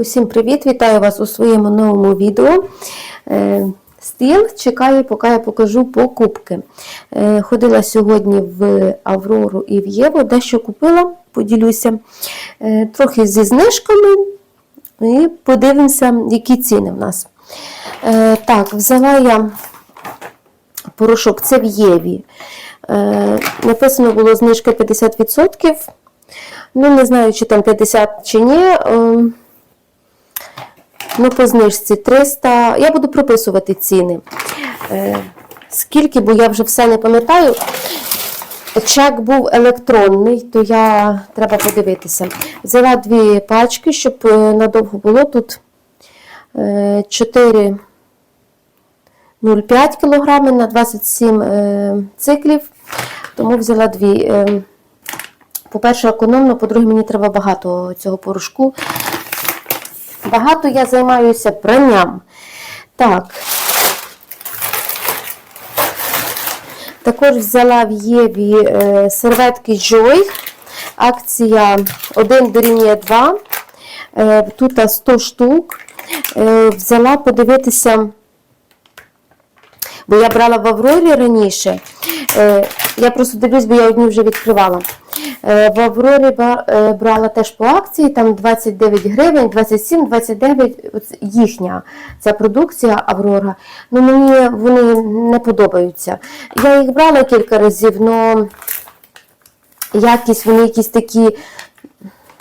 Усім привіт! Вітаю вас у своєму новому відео. Е, Стіл чекає, поки я покажу покупки. Е, Ходила сьогодні в Аврору і в Єву, дещо купила, поділюся Е, трохи зі знижками і подивимося, які ціни в нас. Так, взяла я порошок, це в Єві. Написано було знижка 50%. Ну, не знаю, чи там 50 чи ні. Ем, Ну, по знижці 300. Я буду прописувати ціни. Е, Скільки, бо я вже все не пам'ятаю. Чек був електронний, то я треба подивитися. Взяла дві пачки, щоб е, надовго було тут е, 4 0,5 кг на 27 е, циклів. Тому взяла дві. Е, По-перше, економно, по-друге, мені треба багато цього порошку. Багато я займаюся пранням. Так. Також взяла в Єві е, серветки Joy. Акція 1 дорівнює 2. Е, тут 100 штук. Е, взяла подивитися, бо я брала в Аврорі раніше. Я просто дивлюсь, бо я одні вже відкривала. Е, В Аврорі е, брала теж по акції, там 29 гривень, 27, 29, їхня ця продукція Аврора. Ну мені вони не подобаються. Я їх брала кілька разів, але якість вони якісь такі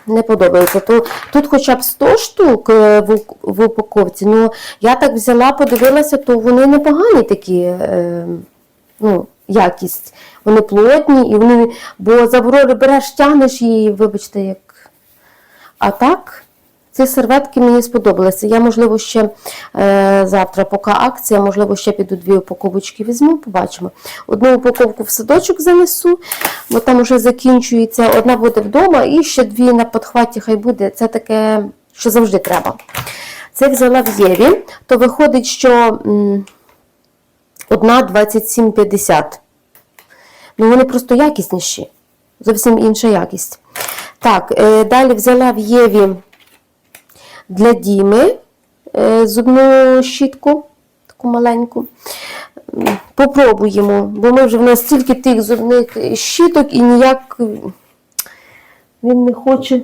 не подобаються. То тут хоча б 100 штук е, в, в упаковці. Ну я так взяла, подивилася, то вони непогані такі. Е, ну, якість. Вони плотні, і вони, бо з береш, тягнеш її, вибачте, як. А так, ці серветки мені сподобалися. Я, можливо, ще е, завтра, поки акція, можливо, ще піду дві упаковочки візьму, побачимо. Одну упаковку в садочок занесу, бо там вже закінчується. Одна буде вдома, і ще дві на подхваті хай буде. Це таке, що завжди треба. Це взяла в Єві, то виходить, що. Одна 27,50. Ну, вони просто якісніші. Зовсім інша якість. Так, е, далі взяла в Єві для Діми е, зубну щітку, таку маленьку. Попробуємо, бо ми вже в нас стільки тих зубних щіток і ніяк він не хоче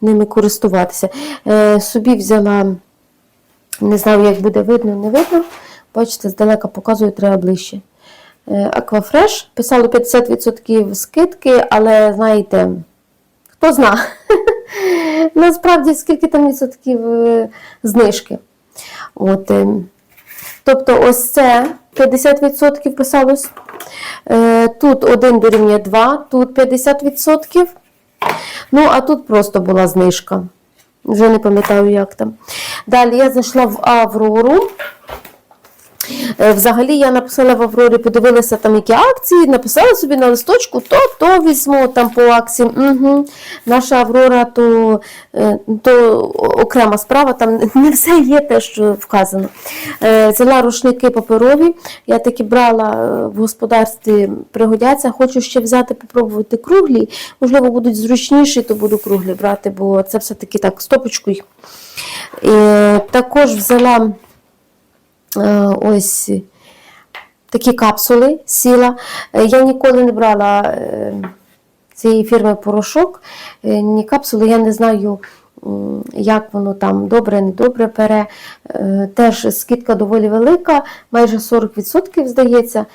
ними користуватися. Е, собі взяла, не знаю, як буде видно, не видно. Бачите, здалека показую, треба ближче. Е, Аквафреш писало 50% скидки, але знаєте, хто зна. Насправді, скільки там відсотків е, знижки. От, е, тобто, ось це 50% писалось. Е, Тут 1 дорівнює 2, тут 50%. Ну, а тут просто була знижка. Вже не пам'ятаю, як там. Далі я зайшла в Аврору. Е, Взагалі я написала в Аврорі, подивилася там, які акції, написала собі на листочку, то то візьму там по акції. Угу. Наша Аврора то, е, то окрема справа, там не все є те, що вказано. Е, Взяла рушники паперові, я таки брала в господарстві, пригодяться. Хочу ще взяти, попробувати круглі. Можливо, будуть зручніші, то буду круглі брати, бо це все-таки так, стопочкою. Е, Також взяла. Е, ось такі капсули сіла. Е, Я ніколи не брала е, цієї фірми порошок, ні капсули, я не знаю, як воно там добре, недобре бере. Е, Теж скидка доволі велика, майже 40%, здається.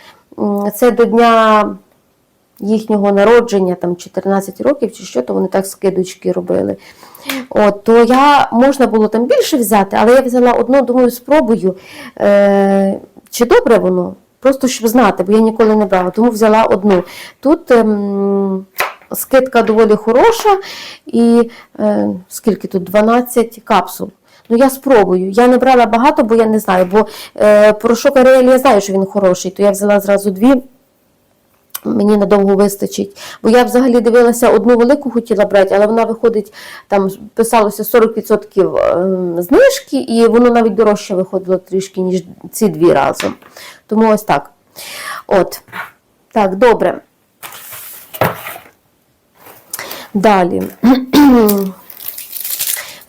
Це до дня їхнього народження, там 14 років чи що, то вони так скидочки робили. От, то я можна було там більше взяти, але я взяла одну, думаю, спробую. Е, чи добре воно? Просто щоб знати, бо я ніколи не брала, тому взяла одну. Тут ем, скидка доволі хороша, і е, скільки тут? 12 капсул. Ну, я спробую. Я не брала багато, бо я не знаю, бо е, порошок Аріель, я знаю, що він хороший, то я взяла зразу дві. Мені надовго вистачить. Бо я взагалі дивилася одну велику хотіла брати, але вона виходить, там писалося 40% ем, знижки, і воно навіть дорожче виходило трішки, ніж ці дві разом. Тому ось так. От. Так, добре. Далі.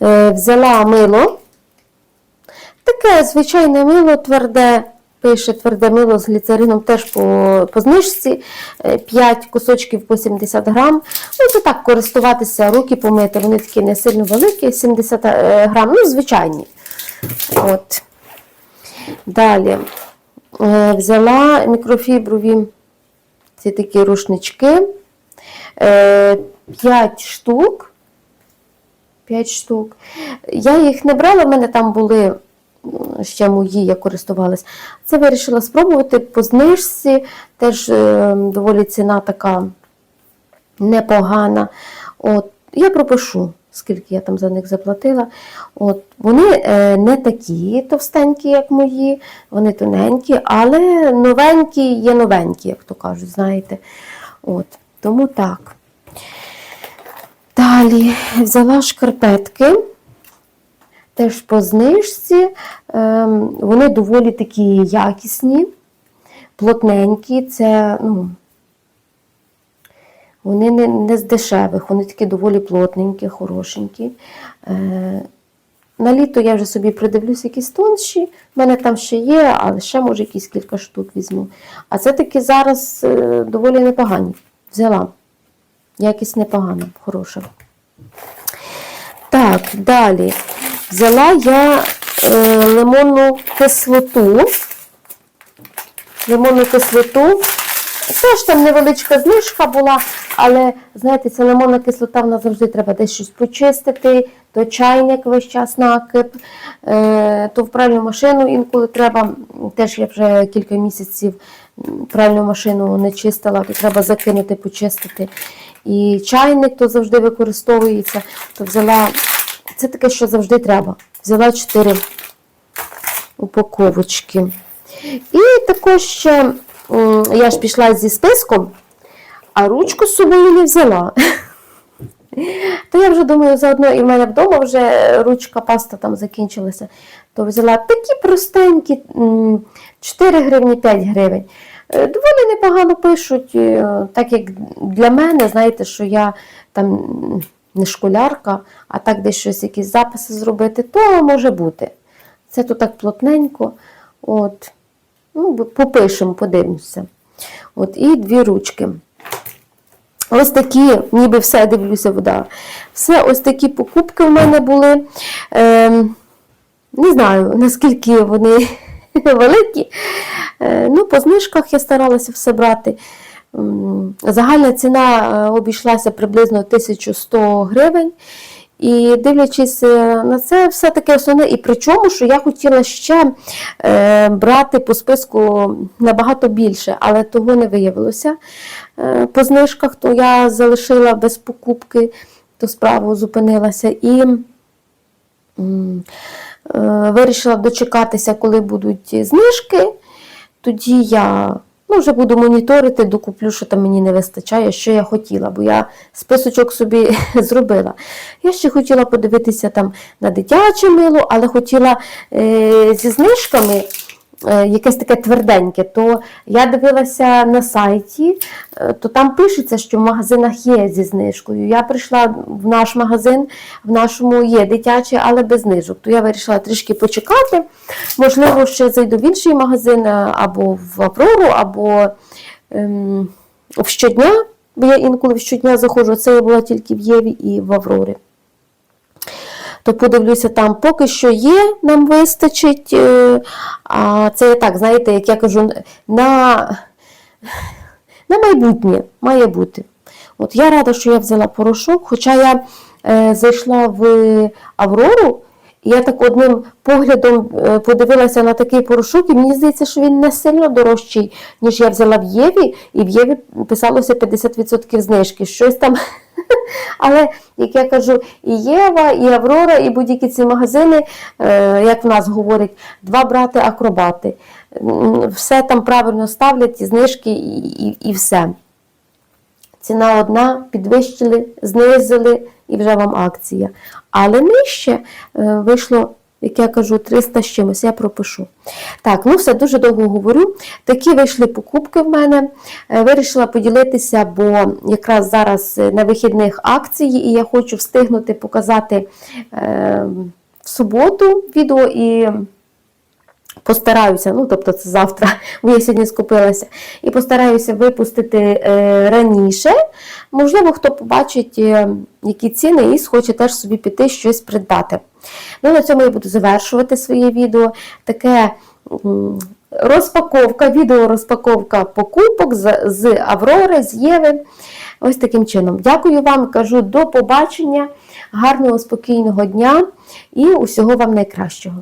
Е, взяла мило. Таке звичайне мило тверде. Пише тверде мило з гліцерином теж по, по знижці. 5 кусочків по 70 грам. Ну, це так, користуватися, руки помити. Вони такі не сильно великі, 70 е, грам, ну, звичайні. От. Далі е, взяла мікрофіброві ці такі рушнички. 5 штук. 5 штук. Я їх не брала, в мене там були ще мої, я користувалась. Це вирішила спробувати по знижці. Теж е, доволі ціна така непогана. От, я пропишу, скільки я там за них заплатила. От, вони е, не такі товстенькі, як мої, вони тоненькі, але новенькі є новенькі, як то кажуть, знаєте. От, тому так. Далі взяла шкарпетки. Теж по знижці. Ем, Вони доволі такі якісні, плотненькі. Це, ну, вони не, не з дешевих, вони такі доволі плотненькі, хорошенькі. Е, на літо я вже собі придивлюсь якісь тонші. У мене там ще є, але ще може якісь кілька штук візьму. А це таки зараз е, доволі непогані. Взяла. Якість непогана, хороша. Так, далі. Взяла я е, лимонну кислоту. Лимонну кислоту. Теж там невеличка знижка була, але, знаєте, ця лимонна кислота вона завжди треба десь щось почистити, то чайник весь час накип, е, то в пральну машину інколи треба. Теж я вже кілька місяців пральну машину не чистила, то треба закинути, почистити. І чайник то завжди використовується, то взяла. Це таке, що завжди треба. Взяла 4 упаковочки. І також ще я ж пішла зі списком, а ручку з собою не взяла. То я вже думаю, заодно і в мене вдома вже ручка паста там закінчилася. То взяла такі простенькі, 4 гривні, 5 гривень. Е, Доволі непогано пишуть, е, так як для мене, знаєте, що я там не школярка, а так десь щось, якісь записи зробити, то може бути. Це тут так плотненько. От. Ну, попишемо, подивимося. От, і дві ручки. Ось такі, ніби все дивлюся, вода. Все, ось такі покупки в мене були. Ем, не знаю, наскільки вони великі. Е, ну, по знижках я старалася все брати. Загальна ціна е, обійшлася приблизно 1100 гривень. І дивлячись е, на це, все таке основне. І причому, що я хотіла ще е, брати по списку набагато більше, але того не виявилося е, по знижках, то я залишила без покупки, то справу зупинилася. І е, вирішила дочекатися, коли будуть знижки. Тоді я ну, вже буду моніторити, докуплю, що там мені не вистачає, що я хотіла, бо я списочок собі зробила. Я ще хотіла подивитися там на дитяче мило, але хотіла е, зі знижками. Е, Якесь таке тверденьке, то я дивилася на сайті, е, то там пишеться, що в магазинах є зі знижкою. Я прийшла в наш магазин, в нашому є дитяче, але без знижок. То я вирішила трішки почекати. Можливо, ще зайду в інший магазин е, або в Аврору, або ем, в щодня, бо я інколи в щодня заходжу. Це я була тільки в Єві і в Аврорі. То подивлюся, там поки що є, нам вистачить. е, А це так, знаєте, як я кажу, на, на майбутнє має бути. От я рада, що я взяла порошок, хоча я е, зайшла в Аврору, я так одним поглядом е, подивилася на такий порошок, і мені здається, що він не сильно дорожчий, ніж я взяла в Єві, і в Єві писалося 50% знижки. Щось там. Але, як я кажу, і Єва, і Аврора, і будь-які ці магазини, е, як в нас говорять, два брати-акробати. Все там правильно ставлять, і знижки, і, і, і все. Ціна одна, підвищили, знизили і вже вам акція. Але нижче е, вийшло як я кажу, 300 з чимось, я пропишу. Так, ну все, дуже довго говорю. Такі вийшли покупки в мене. Е, Вирішила поділитися, бо якраз зараз е, на вихідних акції, і я хочу встигнути показати в суботу відео і постараюся, ну тобто це завтра, бо я сьогодні скупилася, і постараюся випустити е, раніше. Можливо, хто побачить, е, які ціни, і схоче теж собі піти щось придбати. Ну, на цьому я буду завершувати своє відео. Таке розпаковка, відео розпаковка покупок з, з Аврори, з Єви. Ось таким чином. Дякую вам, кажу до побачення, гарного, спокійного дня і усього вам найкращого.